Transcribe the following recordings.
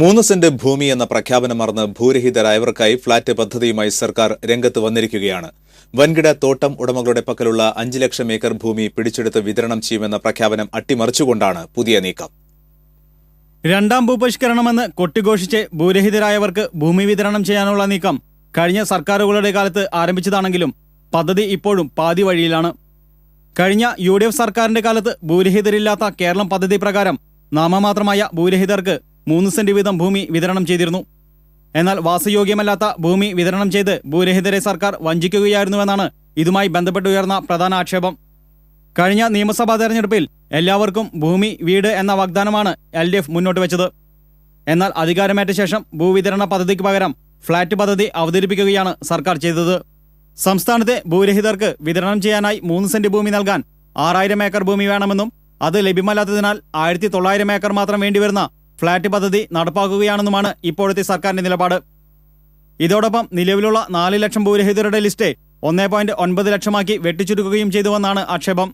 മൂന്ന് സെന്റ് ഭൂമി എന്ന പ്രഖ്യാപനം മറന്ന് ഭൂരഹിതരായവർക്കായി ഫ്ളാറ്റ് പദ്ധതിയുമായി സർക്കാർ രംഗത്ത് വന്നിരിക്കുകയാണ്. വൻകിട തോട്ടം ഉടമകളുടെ പക്കലുള്ള അഞ്ച് ലക്ഷം ഏക്കർ ഭൂമി പിടിച്ചെടുത്ത് വിതരണം ചെയ്യുമെന്ന പ്രഖ്യാപനം അട്ടിമറിച്ചുകൊണ്ടാണ് പുതിയ നീക്കം. രണ്ടാം ഭൂപരിഷ്കരണമെന്ന് കൊട്ടിഘോഷിച്ച് ഭൂരഹിതരായവർക്ക് ഭൂമി വിതരണം ചെയ്യാനുള്ള നീക്കം കഴിഞ്ഞ സർക്കാരുകളുടെ കാലത്ത് ആരംഭിച്ചതാണെങ്കിലും പദ്ധതി ഇപ്പോഴും പാതി വഴിയിലാണ്. കഴിഞ്ഞ യു ഡി എഫ് സർക്കാരിന്റെ കാലത്ത് ഭൂരഹിതരില്ലാത്ത കേരളം പദ്ധതി പ്രകാരം നാമമാത്രമായ ഭൂരഹിതർക്ക് മൂന്ന് സെന്റ് വീതം ഭൂമി വിതരണം ചെയ്തിരുന്നു. എന്നാൽ വാസയോഗ്യമല്ലാത്ത ഭൂമി വിതരണം ചെയ്ത് ഭൂരഹിതരെ സർക്കാർ വഞ്ചിക്കുകയായിരുന്നുവെന്നാണ് ഇതുമായി ബന്ധപ്പെട്ട് ഉയർന്ന പ്രധാന ആക്ഷേപം. കഴിഞ്ഞ നിയമസഭാ തെരഞ്ഞെടുപ്പിൽ എല്ലാവർക്കും ഭൂമി വീട് എന്ന വാഗ്ദാനമാണ് എൽ മുന്നോട്ട് വെച്ചത്. എന്നാൽ അധികാരമേറ്റ ശേഷം ഭൂവിതരണ പദ്ധതിക്ക് പകരം ഫ്ളാറ്റ് പദ്ധതി അവതരിപ്പിക്കുകയാണ് സർക്കാർ ചെയ്തത്. സംസ്ഥാനത്തെ ഭൂരഹിതർക്ക് വിതരണം ചെയ്യാനായി മൂന്ന് സെന്റ് ഭൂമി നൽകാൻ ആറായിരം ഏക്കർ ഭൂമി വേണമെന്നും അത് ലഭ്യമല്ലാത്തതിനാൽ ആയിരത്തി തൊള്ളായിരം ഏക്കർ മാത്രം വേണ്ടിവരുന്ന ഫ്ളാറ്റ് പദ്ധതി നടപ്പാക്കുകയാണെന്നുമാണ് ഇപ്പോഴത്തെ സർക്കാരിന്റെ നിലപാട്. ഇതോടൊപ്പം നിലവിലുള്ള നാല് ലക്ഷം ഭൂരഹിതരുടെ ലിസ്റ്റ് ഒന്നേ പോയിന്റ് ഒൻപത് ലക്ഷമാക്കി വെട്ടിച്ചുരുക്കുകയും ചെയ്തുവെന്നാണ് ആക്ഷേപം.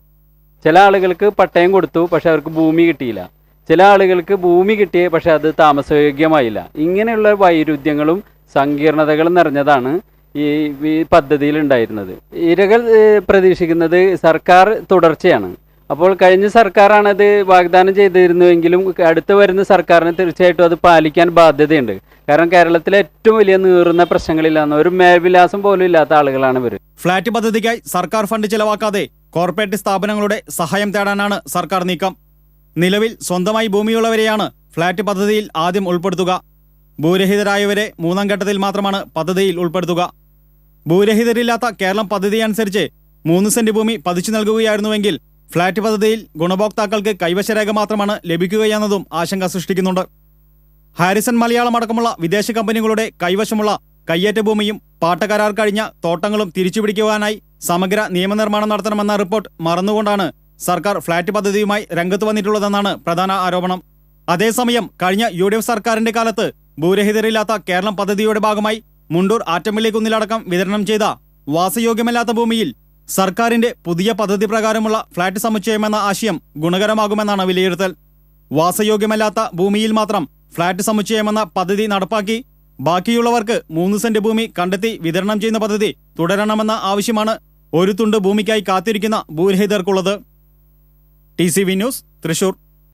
ചില ആളുകൾക്ക് പട്ടയം കൊടുത്തു പക്ഷെ അവർക്ക് ഭൂമി കിട്ടിയില്ല. ചില ആളുകൾക്ക് ഭൂമി കിട്ടിയേ പക്ഷെ അത് താമസയോഗ്യമായില്ല. ഇങ്ങനെയുള്ള വൈരുദ്ധ്യങ്ങളും സങ്കീർണതകളും നിറഞ്ഞതാണ് ഈ പദ്ധതിയിൽ ഉണ്ടായിരുന്നത് ഇരകൾ പ്രതീക്ഷിക്കുന്നത് സർക്കാർ തുടർച്ചയാണ്. അപ്പോൾ കഴിഞ്ഞ സർക്കാരാണ് അത് വാഗ്ദാനം ചെയ്തിരുന്നുവെങ്കിലും അടുത്ത് വരുന്ന സർക്കാരിന് തീർച്ചയായിട്ടും അത് പാലിക്കാൻ ബാധ്യതയുണ്ട്. കാരണം കേരളത്തിലെ ഏറ്റവും വലിയ നീറുന്ന പ്രശ്നങ്ങളില്ലാന്ന് ഒരു മേൽവിലാസം പോലും ഇല്ലാത്ത ആളുകളാണ് ഇവർ ഫ്ളാറ്റ് പദ്ധതിക്കായി സർക്കാർ ഫണ്ട് ചിലവാക്കാതെ കോർപ്പറേറ്റ് സ്ഥാപനങ്ങളുടെ സഹായം തേടാനാണ് സർക്കാർ നീക്കം. നിലവിൽ സ്വന്തമായി ഭൂമിയുള്ളവരെയാണ് ഫ്ളാറ്റ് പദ്ധതിയിൽ ആദ്യം ഉൾപ്പെടുത്തുക. ഭൂരഹിതരായവരെ മൂന്നാം ഘട്ടത്തിൽ മാത്രമാണ് പദ്ധതിയിൽ ഉൾപ്പെടുത്തുക. ഭൂരഹിതരില്ലാത്ത കേരളം പദ്ധതി അനുസരിച്ച് മൂന്ന് സെന്റ് ഭൂമി പതിച്ചു നൽകുകയായിരുന്നുവെങ്കിൽ ഫ്ളാറ്റ് പദ്ധതിയിൽ ഗുണഭോക്താക്കൾക്ക് കൈവശരേഖ മാത്രമാണ് ലഭിക്കുകയെന്നതും ആശങ്ക സൃഷ്ടിക്കുന്നുണ്ട്. ഹാരിസൺ മലയാളം അടക്കമുള്ള വിദേശ കമ്പനികളുടെ കൈവശമുള്ള കയ്യേറ്റ ഭൂമിയും പാട്ടകരാർ കഴിഞ്ഞ തോട്ടങ്ങളും തിരിച്ചുപിടിക്കുവാനായി സമഗ്ര നിയമനിർമ്മാണം നടത്തണമെന്ന റിപ്പോർട്ട് മറന്നുകൊണ്ടാണ് സർക്കാർ ഫ്ളാറ്റ് പദ്ധതിയുമായി രംഗത്ത് വന്നിട്ടുള്ളതെന്നാണ് പ്രധാന ആരോപണം. അതേസമയം കഴിഞ്ഞ യു ഡി എഫ് സർക്കാരിന്റെ കാലത്ത് ഭൂരഹിതരില്ലാത്ത കേരളം പദ്ധതിയുടെ ഭാഗമായി മുണ്ടൂർ ആറ്റമ്പിള്ളി കുന്നിലടക്കം വിതരണം ചെയ്ത വാസയോഗ്യമല്ലാത്ത ഭൂമിയിൽ സർക്കാരിന്റെ പുതിയ പദ്ധതി പ്രകാരമുള്ള ഫ്ളാറ്റ് സമുച്ചയമെന്ന ആശയം ഗുണകരമാകുമെന്നാണ് വിലയിരുത്തൽ. വാസയോഗ്യമല്ലാത്ത ഭൂമിയിൽ മാത്രം ഫ്ളാറ്റ് സമുച്ചയമെന്ന പദ്ധതി നടപ്പാക്കി ബാക്കിയുള്ളവർക്ക് മൂന്ന് സെന്റ് ഭൂമി കണ്ടെത്തി വിതരണം ചെയ്യുന്ന പദ്ധതി തുടരണമെന്ന ആവശ്യമാണ് ഒരു തുണ്ട് ഭൂമിക്കായി കാത്തിരിക്കുന്ന ഭൂരഹിതർക്കുള്ളത്. T C V news Thrissur.